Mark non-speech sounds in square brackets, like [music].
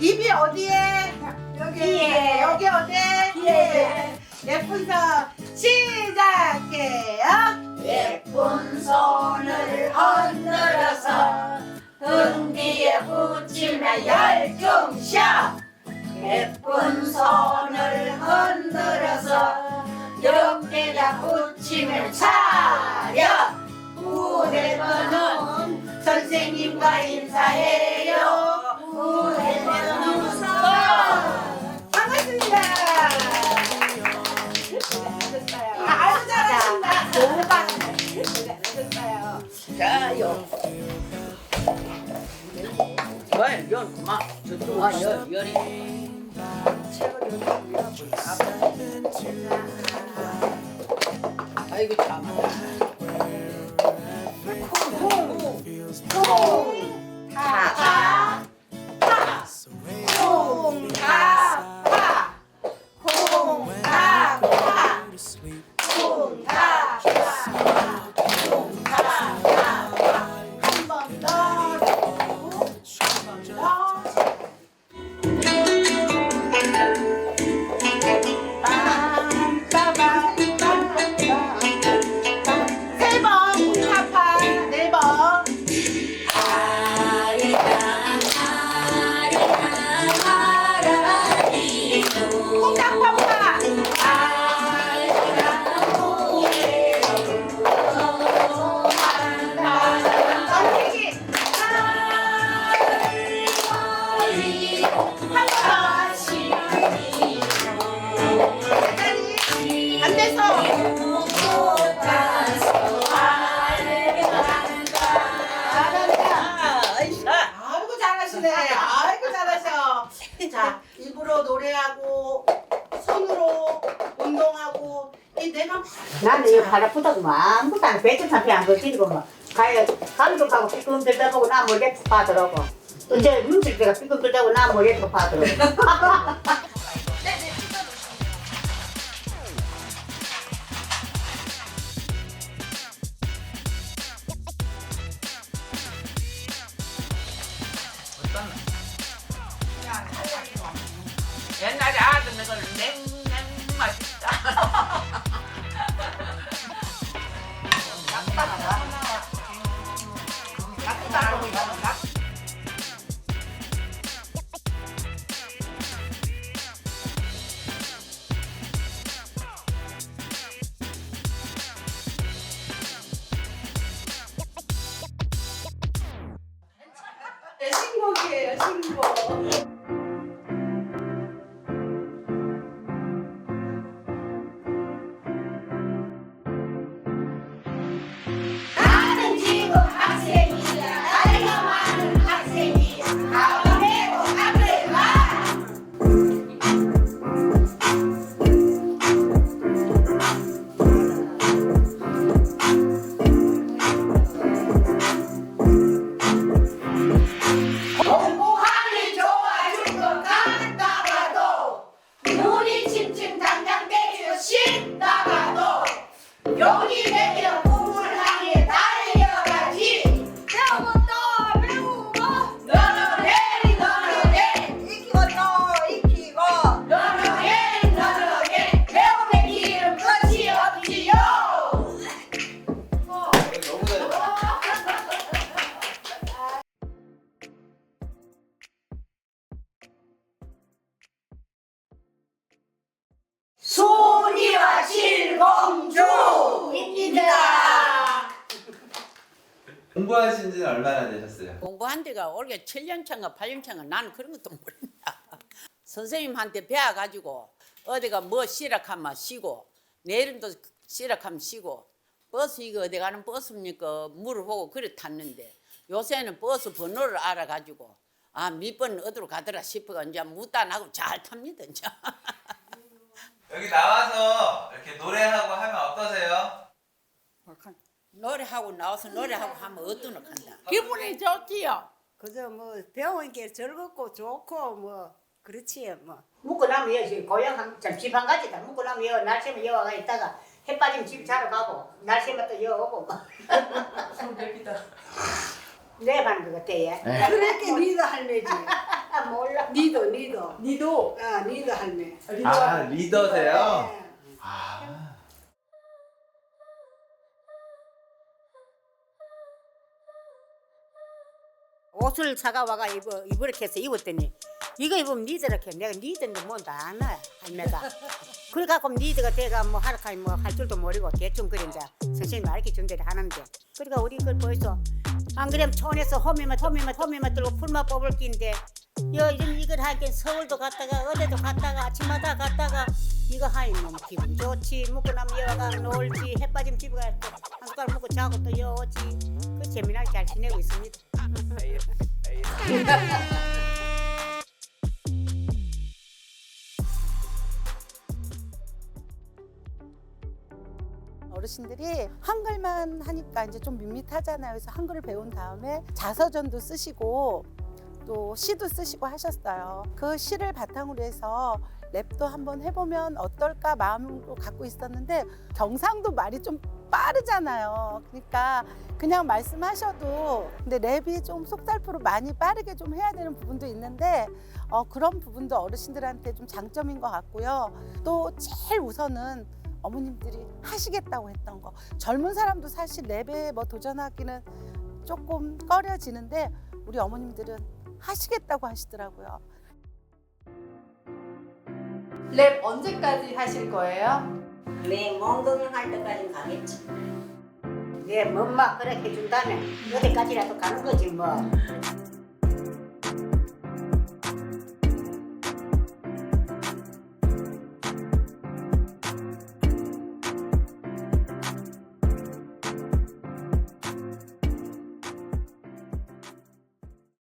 입이 어디에? 여기 귀에. 여기 어디에? 귀에. 예쁜 손 시작해요. 예쁜 손을 흔들어서 등 뒤에 붙이면 열중샷 예쁜 손을 흔들어서 어깨가 붙이면 차려 무대는 선생님과 인사해 뭘, 연, 그만. 저쪽 와, 연, 연이. 아이고, 참. 내가 나는 이거 발 아프다고 뭐 아무것도 안 배좀 상태 안 거치고 뭐. 가야 감독하고 삐끔 들다 보고 나툭 파더라고. 이제 눈칠 때가 삐끔 들다고 나툭 파더라고. [laughs] 옛날에 아들 먹을 냉냉 공부하신 지는 얼마나 되셨어요? 공부한 지가 올해 7년 차인가 8년 차인가 나는 그런 것도 모른다. [laughs] 선생님한테 배워가지고 어디가 뭐 시락하면 쉬고 내일도 시락하면 쉬고 버스 이거 어디 가는 버스입니까 물어보고 그래 탔는데 요새는 버스 번호를 알아가지고 아몇번 어디로 가더라 싶어가 이제 묻다 나고 잘 탑니다 이제. [laughs] 여기 나와서 이렇게 노래하고 하면 어떠세요? 노래하고 나와서 노래하고 하면 어떠노 간다. 기분이 좋지요. 그저 뭐 배운 게 즐겁고 좋고 뭐 그렇지 뭐. 묵고 나면 여기 고향 한, 참집한 가지 다 묵고 나면 여 날씨면 여가 있다가 해 빠지면 집 자러 가고 날씨면 또여 오고 내가는 것 같아 얘. 그렇게 니도 할매지. 아 [laughs] 몰라. 니도 니도. 니도 아 니도 할매. 아 리더세요? 네. 아. 옷을 사가와가 입어 입으렇게 해서 입었더니 이거 입으면 니들이렇게 내가 니들인데 뭔다 아나 할매가. 그래갖고 니들가 내가 뭐 하락하니 뭐할 줄도 모르고 대충 이제 선생님 가르쳐 준 대로 하는데. 그러니까 우리 그걸 벌써 안 그러면 촌에서 호미만 호미만 호미만 들고 풀만 뽑을 낀데. 여 이런 이걸 하긴 서울도 갔다가 어디도 갔다가 아침마다 갔다가 이거 하니 뭐 기분 좋지. 먹고 나면 여가 놀지. 해 빠지면 집에 한 숟갈 먹고 자고 또 여오지 그 재미나게 잘 지내고 있습니다. [laughs] 어르신들이 한글만 하니까 이제 좀 밋밋하잖아요. 그래서 한글을 배운 다음에 자서전도 쓰시고 또 시도 쓰시고 하셨어요. 그 시를 바탕으로 해서 랩도 한번 해보면 어떨까 마음으로 갖고 있었는데 경상도 말이 좀 빠르잖아요. 그러니까 그냥 말씀하셔도 근데 랩이 좀 속살포로 많이 빠르게 좀 해야 되는 부분도 있는데 어, 그런 부분도 어르신들한테 좀 장점인 것 같고요. 또 제일 우선은 어머님들이 하시겠다고 했던 거 젊은 사람도 사실 랩에 뭐 도전하기는 조금 꺼려지는데 우리 어머님들은 하시겠다고 하시더라고요. 랩 언제까지 하실 거예요? 내 몽둥할 때까지 가겠지. 내 엄마 그렇게 해준다면 어디까지라도 가는 거지 뭐.